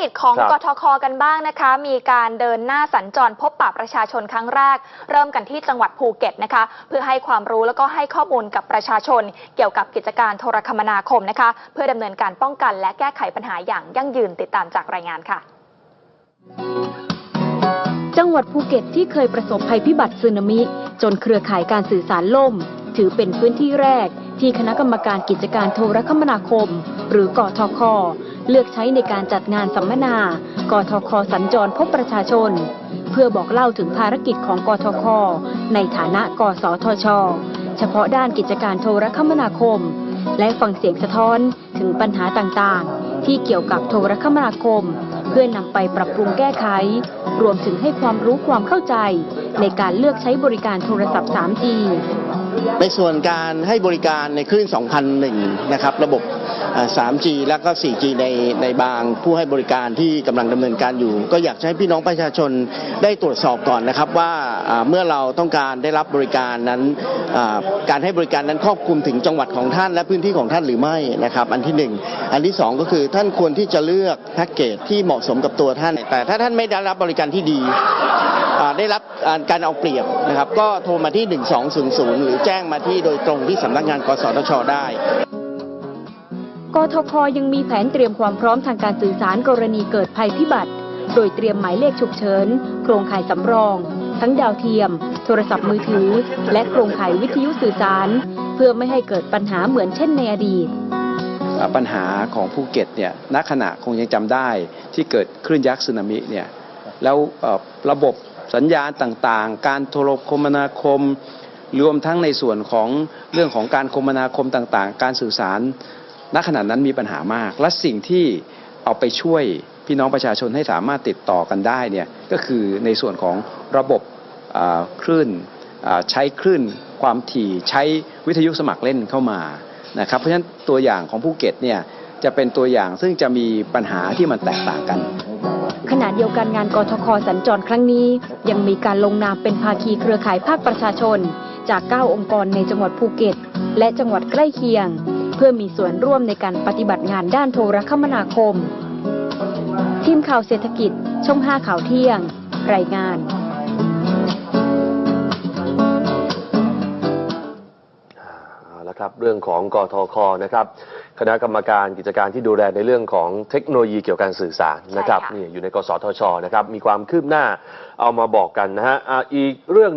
กิจของครับกทคกันบ้างนะคะ มีการเดินหน้าสัญจรพบปะประชาชนครั้งแรก เริ่มกันที่จังหวัดภูเก็ตนะคะ เพื่อให้ความรู้แล้วก็ให้ข้อมูลกับประชาชน เกี่ยวกับกิจการโทรคมนาคมนะคะ เพื่อดำเนินการป้องกันและแก้ไขปัญหาอย่างยั่งยืนติดตามจากรายงานค่ะ จังหวัดภูเก็ตที่เคยประสบภัยพิบัติสึนามิ จนเครือข่ายการสื่อสารล่ม ถือเป็นพื้นที่แรกที่คณะกรรมการกิจการโทรคมนาคม หรือกทค เลือกใช้ในการจัดงานสัมมนากทคสัญจรพบประชาชน เพื่อบอกเล่าถึงภารกิจของกทค ในฐานะกสทช เฉพาะด้านกิจการโทรคมนาคม และฟังเสียงสะท้อนถึงปัญหาต่างๆ ที่เกี่ยวกับโทรคมนาคม เพื่อนำไปปรับปรุงแก้ไข รวมถึงให้ความรู้ความเข้าใจ ในการเลือกใช้บริการโทรศัพท์ 3G ในส่วนการให้บริการในคลื่น 2001 นะครับ ระบบ 3G แล้วก็ 4G ในในบางผู้ให้บริการที่กำลังดำเนินการอยู่ ก็อยากให้พี่น้องประชาชนได้ตรวจสอบก่อนนะครับว่าเมื่อเราต้องการได้รับบริการนั้นการให้บริการนั้นครอบคลุมถึงจังหวัดของท่านและพื้นที่ของท่านหรือไม่นะครับ อันที่หนึ่งอันที่สองก็คือท่านควรที่จะเลือกแพ็กเกจที่เหมาะสมกับตัวท่าน แต่ถ้าท่านไม่ได้รับบริการที่ดี ได้รับอ่าการเอาเปรียบนะครับ ก็โทรมาที่ 1200 หรือแจ้งมาที่โดยตรงที่สำนักงานกสทช ได้กทคยังมีแผนเตรียมความพร้อมทางการสื่อสารกรณีเกิดภัยพิบัติ โดยเตรียมหมายเลขฉุกเฉิน โครงข่ายสำรอง ทั้งดาวเทียม โทรศัพท์มือถือ และโครงข่ายวิทยุสื่อสาร เพื่อไม่ให้เกิดปัญหาเหมือนเช่นในอดีตอ่าปัญหาของภูเก็ตเนี่ยณขณะคงยังจำได้ที่เกิดคลื่นยักษ์สึนามิเนี่ยแล้วเอ่อระบบ สัญญาณต่างๆ การโทรคมนาคม รวมทั้งในส่วนของเรื่องของการคมนาคมต่างๆ การสื่อสารณขณะนั้นมีปัญหามาก และสิ่งที่เอาไปช่วยพี่น้องประชาชนให้สามารถติดต่อกันได้เนี่ยก็คือในส่วนของระบบคลื่นใช้คลื่นความถี่ใช้วิทยุสมัครเล่นเข้ามานะครับเพราะฉะนั้นตัวอย่างของภูเก็ตเนี่ยจะเป็นตัวอย่างซึ่งจะมีปัญหาที่มันแตกต่างกัน ขณะเดียวกันงานกทคสัญจรครั้งนี้ ยังมีการลงนามเป็นภาคีเครือข่ายภาคประชาชน จาก 9 องค์กรในจังหวัดภูเก็ต และจังหวัดใกล้เคียง เพื่อมีส่วนร่วมในการปฏิบัติงานด้านโทรคมนาคม ทีมข่าวเศรษฐกิจช่อง 5 ข่าวเที่ยง รายงาน เอาละครับเรื่องของกทคนะครับคณะกรรมการกิจการที่ดูแลในเรื่องของเทคโนโลยีเกี่ยวกับการสื่อสารนะครับใช่ค่ะ นี่อยู่ในกสทชนะครับมีความคืบหน้าเอามาบอกกันนะฮะอ่าอีกเรื่อง